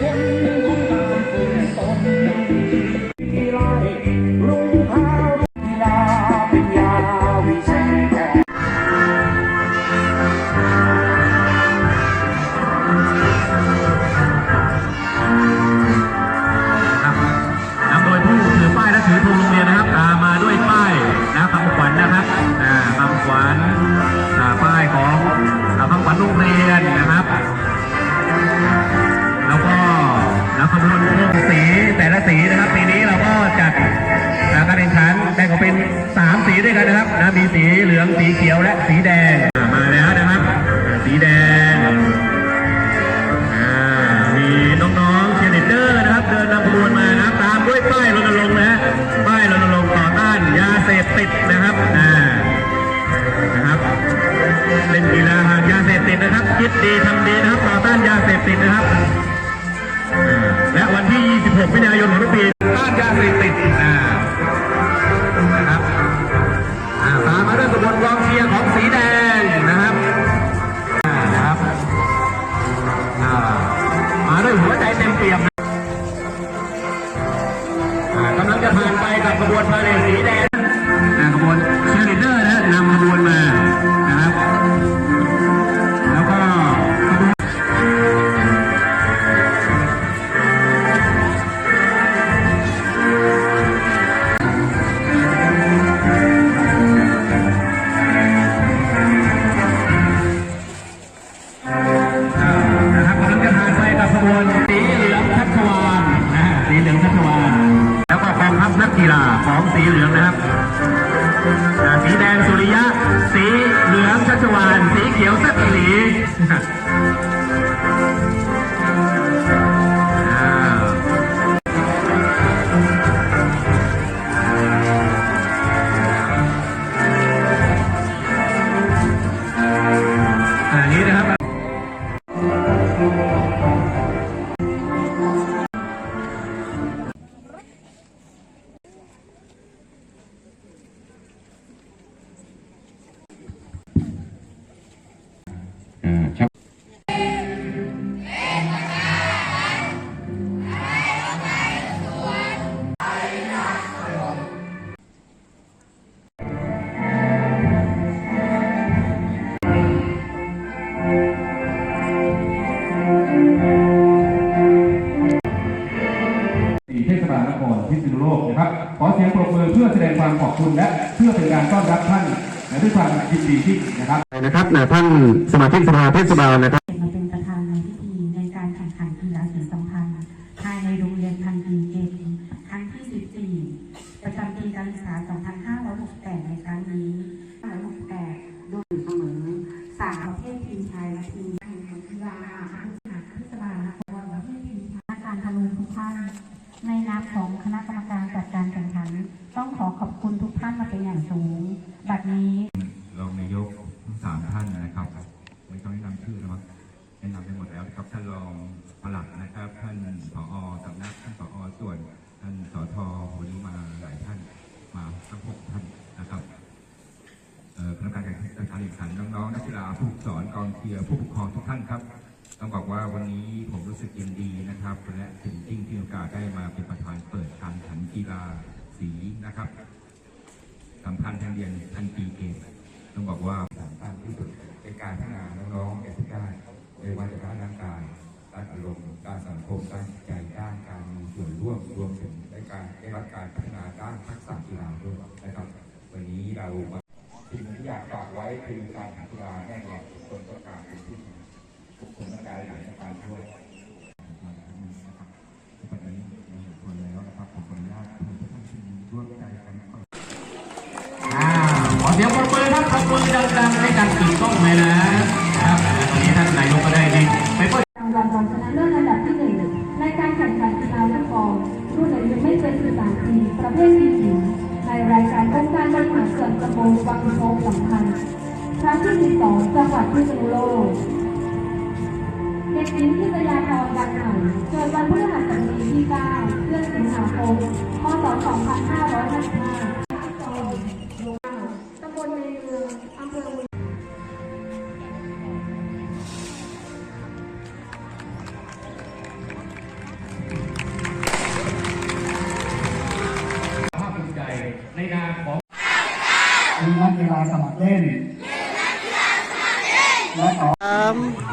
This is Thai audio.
ค สีด้วยกันนะครับนะมีสีเหลืองสีเขียวและสีแดงมาแล้วนะครับสีแดงมีน้องๆเชียร์ลีดเดอร์นะครับ เดินนำขบวนมานะตามด้วยป้ายรณรงค์นะป้ายรณรงค์ต่อต้านยาเสพติดนะครับนะครับเป็นกีฬาหากยาเสพติดนะครับคิดดีทำดีนะครับต่อต้านยาเสพติดนะครับและวันที่ 26มิถุนายนของทุกปี ด้วยหัวใจเต็มเปี่ยมนะอ่ากำลังจะผ่านไปกับขบวนพาเหรสีแดง สีแดงสุริยะ สีเหลืองชัชวาน สีเขียวสักหลี ขอบคุณและเพื่อเป็นการต้อนรับท่านด้วยความยินดีที่นะครับนะครับท่านสมาชิกสภาเทศบาลนะครับ มาเป็นประธานในพิธีในการแข่งขันกีฬาสีสัมพันธ์ภายในโรงเรียนพันธีเกมครั้งที่ 14 ประจำปีการศึกษา 2568 ในครั้งนี้2568โดยเสมอสามประเภททีมชายและทีมแข่งขันกีฬาอาหารพิศบาลนครประเภททีมชายการทะลุทุกท่าน ในนามของคณะกรรมการจัดการแข่งขัน ต้อง ขอขอบคุณทุกท่านมาเป็นอย่างสูง บัดนี้รองนายกทั้งสามท่านนะครับไม่ต้องแนะนำชื่อแล้วมั้งแนะนำไปหมดแล้วครับท่านรองปลัดนะครับ ท่านผอสำนักท่านผอส่วน ท่านสทวันนี้มาหลายท่านมาทั้งหกท่านนะครับคณะกรรมการแข่งขันแข่งขันน้องๆนักกีฬาผู้ฝึกสอนกองเชียร์ผู้ปกครองทุกท่านครับต้องบอกว่าวันนี้ผมรู้สึกยินดีนะครับ และถึงจริงที่โอกาสได้มาเป็นประธานเปิดการแข่งขันกีฬาสีนะครับ สำคัญทางเรียนทันทีเกมต้องบอกว่าสำคัญที่สุดในการพัฒนาน้องๆเด็กทุกด้านว่าจะด้านร่างกายด้านอารมณ์ด้านสังคมด้านจิตใจด้านการมีส่วนร่วมรวมถึงในการได้รับการพัฒนาด้านทักษะกีฬาด้วยนะครับ วันนี้เรามาสิ่งที่อยากฝากไว้คือการกีฬาแน่นอนทุกคนต้องการเป็นที่ดีทุกคนต้องการหลายการช่วยนะครับวันนี้มีคนแล้วนะครับผมขออนุญาตเพื่อนท่านที่ร่วมใจกัน อ่าขอ เสียงปรบมือครับปรบมือดังๆให้การตื่นต้องเลยนะครับวันนี้ท่านนายกก็ได้ดีไปเปิดรางวัลรองชนะเลิศอันดับที่หนึ่งในการแข่งขันกีฬาฟุตบอลรุ่นอายุไม่เกิน13ปีประเภททีมหญิงในรายการองค์การบริหารส่วนตำบลวังโพสัมพันธ์ครั้งที่12จังหวัดพิษณุโลกเด็กหญิงพิทยาธรวันไหนเกิดวันพฤหัสบดีที่9เดือนสิงหาคมพศ2555 sama Ken. Kita sama Ken. Ya, um.